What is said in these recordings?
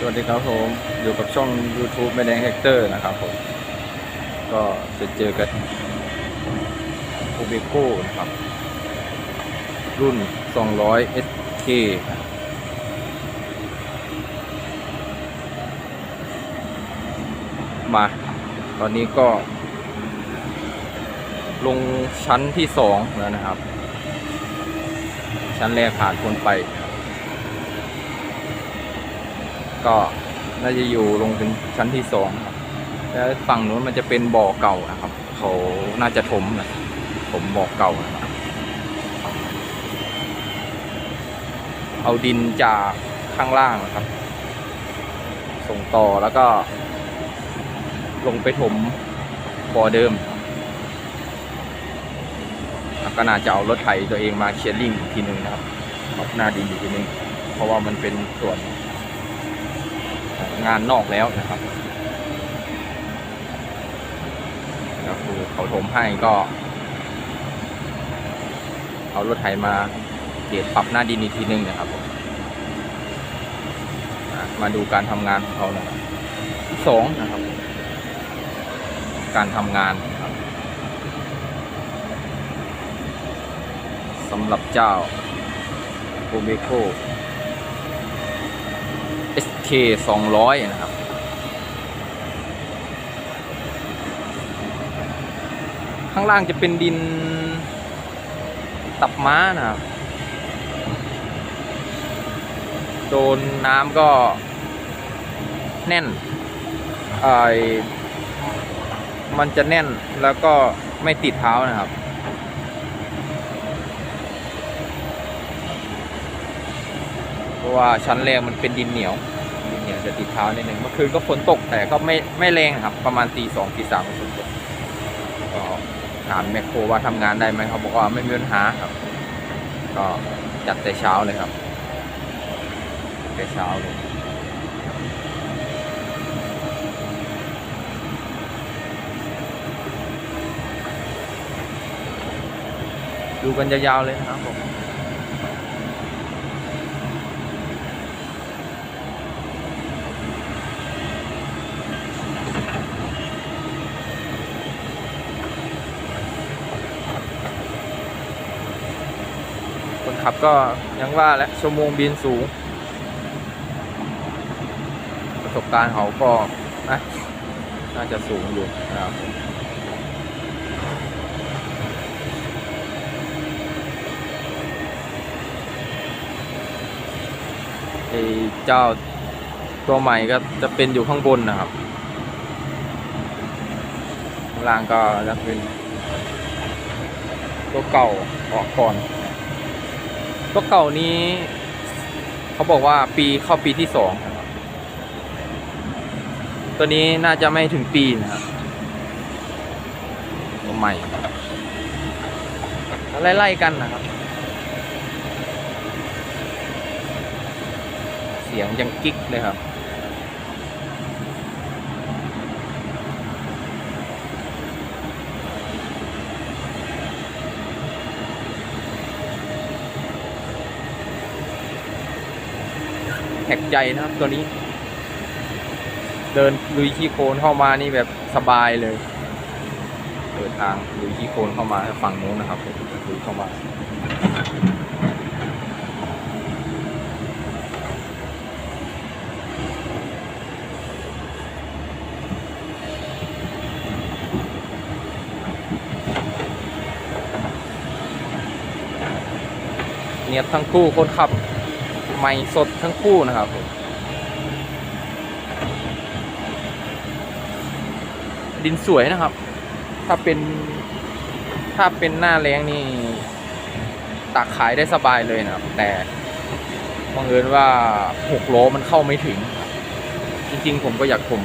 สวัสดีครับผม อยู่กับช่อง YouTube ไม่แดงแฮกเตอร์นะครับผม ก็จะเจอกันโอเบโก้นะครับ รุ่น 200 SK มา ตอนนี้ก็ ลงชั้นที่สองแล้วนะครับ ชั้นแรกผ่านพ้นไป ก็น่าจะอยู่ลงถึงชั้นที่สองครับแล้วฝั่งนู้นมันจะเป็นบ่อเก่านะครับ เขาน่าจะถมนะถมบ่อเก่านะครับเอาดินจากข้างล่างนะครับ ส่งต่อแล้วก็ ลงไปถมบ่อเดิมก็น่าจะเอารถไถตัวเองมาเคลียร์ลิงอีกทีหนึ่งนะครับ หน้าดินอีกทีหนึงเพราะว่ามันเป็นส่วน งานนอกแล้วนะครับก็คือเขาถมให้ก็เอารถไถมาเกียปรับหน้าดินอีกทีหนึงนะครับผมมาดูการทำงานของเขานะครับที่สองนะครับ การทำงานครับสำหรับเจ้าโ o เบโค SK 200นะครับ ข้างล่างจะเป็นดินตับม้านะครับโดนน้ำก็แน่นไอมันจะแน่นแล้วก็ไม่ติดเท้านะครับเพราะว่าชั้นแรกมันเป็นดินเหนียว จะติดเท้านิดนึงเมื่อคืนก็ฝนตกแต่ก็ไม่ไม่แรงครับ ประมาณตีสองตีสามฝนตกก็ถามแมคโครว่าทำงานได้ไหมเขาบอกว่าไม่มีปัญหาครับ ก็จัดแต่เช้าเลยครับ แต่เช้าเลยดูกันยาวๆเลยนะครับผม คนขับ ก็ยังว่าและชั่วโมงบินสูง ประสบการณ์เขาก็นะน่าจะสูงอยู่นะครับไอ้เจ้าตัวใหม่ก็จะเป็นอยู่ข้างบนนะครับล่างก็จะเป็นตัวเก่าออกก่อน ตัวเก่านี้ เขาบอกว่าปีเข้าปีที่สองตัวนี้น่าจะไม่ถึงปีนะครับตัวใหม่ไล่ๆกันนะครับ เสียงยังกิ๊กเลยครับ แท็กใจนะครับตัวนี้ เดินลุยขี้โคลนเข้ามานี่แบบสบายเลยเปิดทางลุยขี้โคลนเข้ามาฝั่งโน้นนะครับลุยเข้ามาเนียบทั้งคู่คนขับ ใหม่สดทั้งคู่นะครับผมดินสวยนะครับ ถ้าเป็นถ้าเป็นหน้าแรงนี่ตักขายได้สบายเลยนะครับ แต่บังเอิญว่าหกล้อมันเข้าไม่ถึง จริงๆ ผมก็อยากผม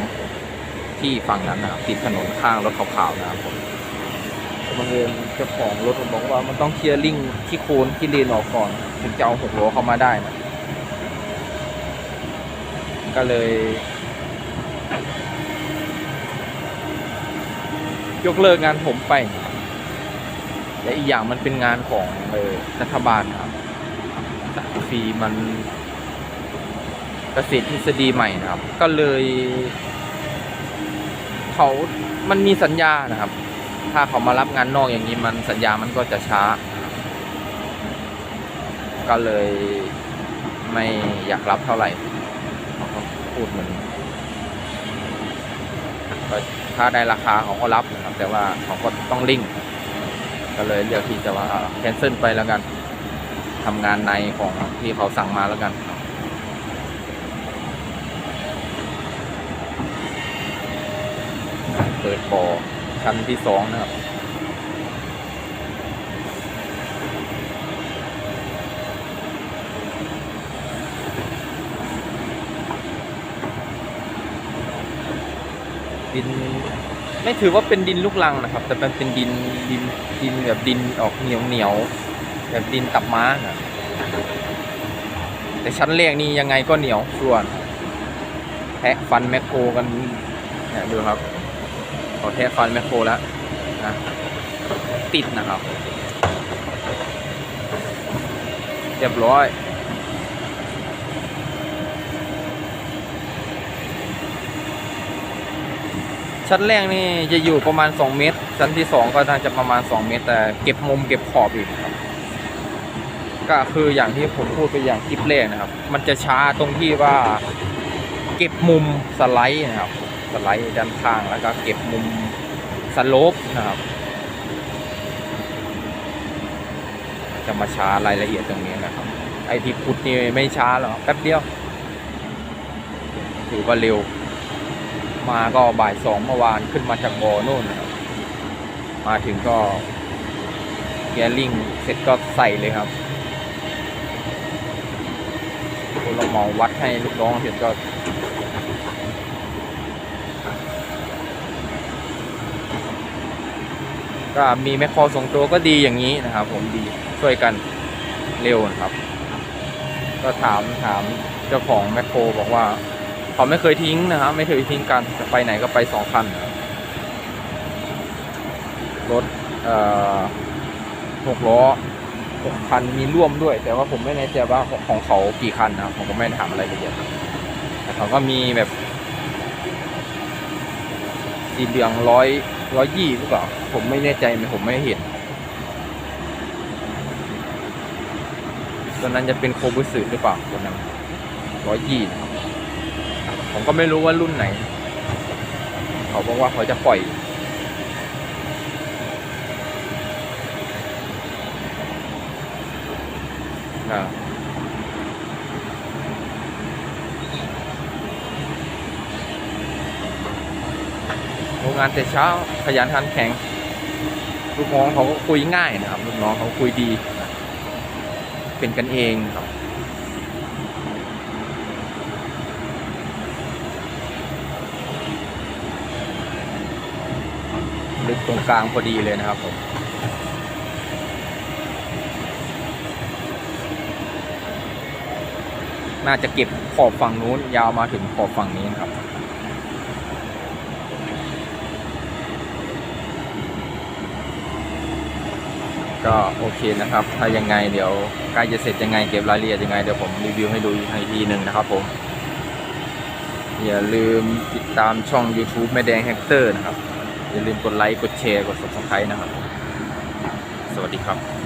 ที่ฝั่งนั้นนะครับติดถนนข้างรถขาวๆนะครับผมบังเอิญเจ้าของรถผมบอกว่ามันต้องเคลียร์ลิงที่โคนที่เลนออกก่อน ถึงจะเอาหกล้อเข้ามาได้นะ ก็เลยยกเลิกงานผมไปและอีกอย่างมันเป็นงานของเออรัฐบาลครับฟรีมันเกษตรทฤษฎีใหม่นะครับ ก็เลยเขามันมีสัญญานะครับ ถ้าเขามารับงานนอกอย่างนี้มันสัญญามันก็จะช้า ก็เลยไม่อยากรับเท่าไหร่ พูดเหมือนถ้าได้ราคาเขาก็รับนะครับ แต่ว่าเขาก็ต้องลิงก์ก็เลยเลือกที่จะว่าแคนเซิลไปแล้วกันทำงานในของที่เขาสั่งมาแล้วกันเปิดบ่อชั้นที่สองนะครับ ดิน ไม่ถือว่าเป็นดินลูกรังนะครับ แต่มันเป็นดินดินดินแบบดินออกเหนียวเหนียวแบบดินตับม้านะแต่ชั้นแรกนี่ยังไงก็เหนียวส่วนแทะฟันแมคโครกันเนี่ยดูครับเขาแทะฟันแมคโครแล้วนะติดนะครับ เรียบร้อย ชั้นแรกนี่จะอยู่ประมาณ 2 เมตร ชั้นที่ 2 ก็น่าจะประมาณ 2 เมตร แต่เก็บมุมเก็บขอบอีกครับ ก็คืออย่างที่ผมพูดไปอย่างคลิปแรกนะครับ มันจะช้าตรงที่ว่า เก็บมุมสไลด์นะครับ สไลด์ด้านข้างแล้วก็เก็บมุมสโลปนะครับ จะมาช้ารายละเอียดตรงนี้นะครับ ไอที่พุดนี่ไม่ช้าหรอกแป๊บเดียว ถือว่าเร็ว มาก็บ่ายสองเมื่อวานขึ้นมาจากบอโน่นนะครับมาถึงก็แกลิงเสร็จก็ใส่เลยครับคนเราเหมาวัดให้ลูกน้องเสร็จก็ก็มีแมคครส่งตัวก็ดีอย่างนี้นะครับ ผมดีช่วยกันเร็วนะครับ ก็ถามถามเจ้าของแมคโครบอกว่า เขาไม่เคยทิ้งนะครับไม่เคยทิ้งกันจะไปไหนก็ไปสองคันรถหกล้อหกคันมีร่วมด้วย แต่ว่าผมไม่แน่ใจว่าของเขากี่คันนะผมก็ไม่ได้ถามอะไรละเอียดครับแต่เขาก็มีแบบสีเหลืองร้อยร้อยยี่หรือเปล่าผมไม่แน่ใจไหมผมไม่เห็นตัวนั้นจะเป็นโคบุสึหรือเปล่าตัวนั้นร้อยยี่นะครับ ผมก็ไม่รู้ว่ารุ่นไหน เขาบอกว่าเขาจะปล่อย อ่าโรงงานแต่เช้าขยันขันแข็ง ลูกน้องเขาก็คุยง่ายนะครับ ลูกน้องเขาคุยดี เป็นกันเองครับ ลึกตรงกลางพอดีเลยนะครับผมน่าจะเก็บขอบฝั่งนู้นยาวมาถึงขอบฝั่งนี้นะครับ ก็โอเคนะครับ ถ้ายังไงเดี๋ยวใกล้จะเสร็จยังไงเก็บรายละเอียดยังไงเดี๋ยวผมรีวิวให้ดูอีกทีหนึ่งนะครับผม อย่าลืมติดตามช่อง YouTube แม่แดงแฮกเตอร์นะครับ อย่าลืมกดไลค์ กดแชร์ กด subscribe นะครับ สวัสดีครับ